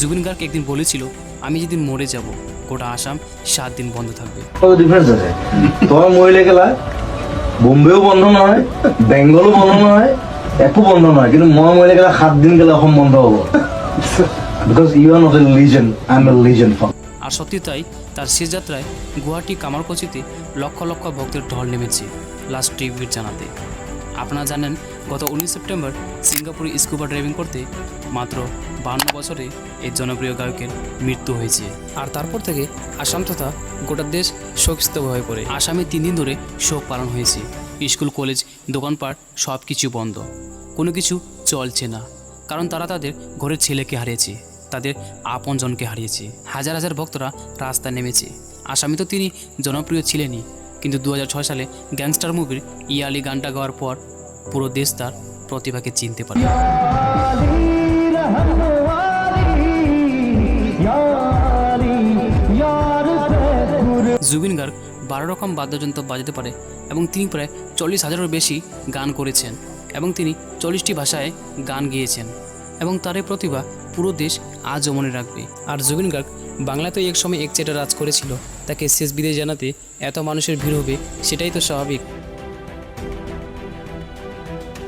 জুবিন গার্গ একদিন বলেছিল আমি যেদিন মরে যাব গোটা আসাম সাত দিন বন্ধ থাকবে। কত ডিফারেন্স আছে? তোমার মহিলা গেলা বোম্বেও বন্ধ নহয় বেংগলো বন্ধ নহয় একো বন্ধ নহয় কিন্তু মই মহিলা গেলা সাত দিন গেলে অসম বন্ধ হ'ব। Because you are not a legend I am a legend for আর সত্যি তাই তার শেষ যাত্রায় গুয়াহাটি কামারকচিতে লক্ষ লক্ষ ভক্তের ঢল নেমেছে লাস্ট ট্রিবিউট জানাতে। আপনারা জানেন গত উনিশ সেপ্টেম্বর সিঙ্গাপুরে স্কুবা ড্রাইভিং করতে মাত্র বান্ন বছরে এই জনপ্রিয় গায়কের মৃত্যু হয়েছে। আর তারপর থেকে আসাম তথা গোটা দেশ শোকস্তব হয়ে পড়ে। আসামে তিন দিন ধরে শোক পালন হয়েছে। স্কুল, কলেজ, দোকানপাট সব কিছু বন্ধ। কোনো কিছু চলছে না। কারণ তারা তাদের ঘরের ছেলেকে হারিয়েছে। তাদের আপনজনকে হারিয়েছে। হাজার হাজার ভক্তরা রাস্তায় নেমেছে। আসামি তো তিনি জনপ্রিয় ছিলেনই। কিন্তু দু হাজার ছয় সালে গ্যাংস্টার মুভির ইয়ালি গানটা গাওয়ার পর পুরো দেশ তার প্রতিভাকে চিনতে পারে জুবিন গার্গ বারো রকম বাদ্যযন্ত্র বাজাতে পারে এবং তিনি প্রায় চল্লিশ হাজারেরও বেশি গান করেছেন এবং তিনি চল্লিশটি ভাষায় গান গেয়েছেন এবং তার এই প্রতিভা পুরো দেশ আজও মনে রাখবে। আর জুবিন গার্গ বাংলাতেই এক সময় এক চেটা রাজ করেছিল, তাকে শেষ বিদায় জানাতে এত মানুষের ভিড় হবে, সেটাই তো স্বাভাবিক।